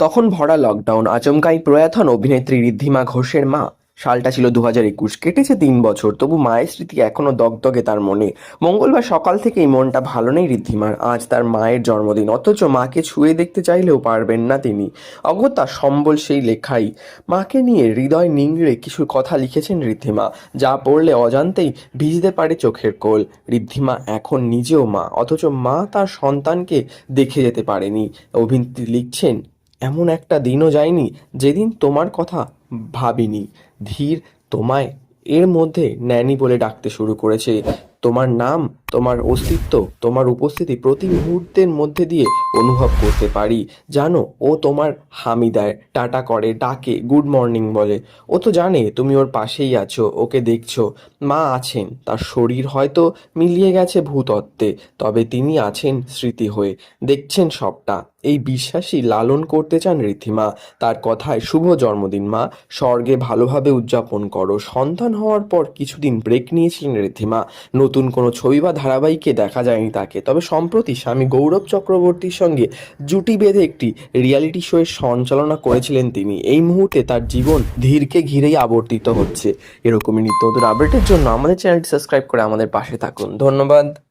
তখন ভরা লকডাউন আচমকাই প্রয়াত হন অভিনেত্রী ঋদ্ধিমা ঘোষের মা। সালটা ছিল দু হাজার একুশ, কেটেছে তিন বছর, তবু মায়ের স্মৃতি এখনও দগদগে তার মনে। মঙ্গলবার সকাল থেকেই মনটা ভালো নেই ঋদ্ধিমার, আজ তার মায়ের জন্মদিন, অথচ মাকে ছুঁয়ে দেখতে চাইলেও পারবেন না তিনি। অগত্যা সম্বল সেই লেখাই। মাকে নিয়ে হৃদয় নিংড়ে কিছু কথা লিখেছেন ঋদ্ধিমা, যা পড়লে অজান্তেই ভিজতে পারে চোখের কোল। ঋদ্ধিমা এখন নিজেও মা, অথচ মা তার সন্তানকে দেখে যেতে পারেনি। অভিনেত্রী লিখছেন এমন একটা দিনও যায়নি যেদিন তোমার কথা ভাবিনি। ধীর তোমায় এর মধ্যে ন্যানি বলে ডাকতে শুরু করেছে। তোমার নাম, তোমার অস্তিত্ব, তোমার উপস্থিতি প্রতি মুহূর্তের মধ্যে দিয়ে অনুভব করতে পারি। জানো, ও তোমার হামি দেয় টাটা করে, ডাকে, গুড মর্নিং বলে। ও তো জানে, তুমি ওর পাশেই আছো, ওকে দেখছ। মা আছেন, তার শরীর হয়তো মিলিয়ে গেছে ভূতত্ত্বে, তবে তিনি আছেন স্মৃতি হয়ে। দেখছেন সবটা। এই বিশ্বাসই লালন করতে চান রীতিমা তার কথায় শুভ জন্মদিন, মা। স্বর্গে ভালোভাবে উদযাপন করো। সন্তান হওয়ার পর কিছুদিন ব্রেক নিয়েছিলেন ঋদ্ধিমা। নতুন কোনো ছবি বা ধারাবাহিকে দেখা যায়নি তাকে। তবে সম্প্রতি স্বামী গৌরব চক্রবর্তীর সঙ্গে জুটি বেঁধে একটি রিয়ালিটি শোয়ের সঞ্চালনা করেছিলেন তিনি। এই মুহূর্তে তার জীবন ধীরকে ঘিরেই আবর্তিত হচ্ছে। এরকমই নিত্য নতুন আপডেটের জন্য আমাদের চ্যানেলটি সাবস্ক্রাইব করে আমাদের পাশে থাকুন। ধন্যবাদ।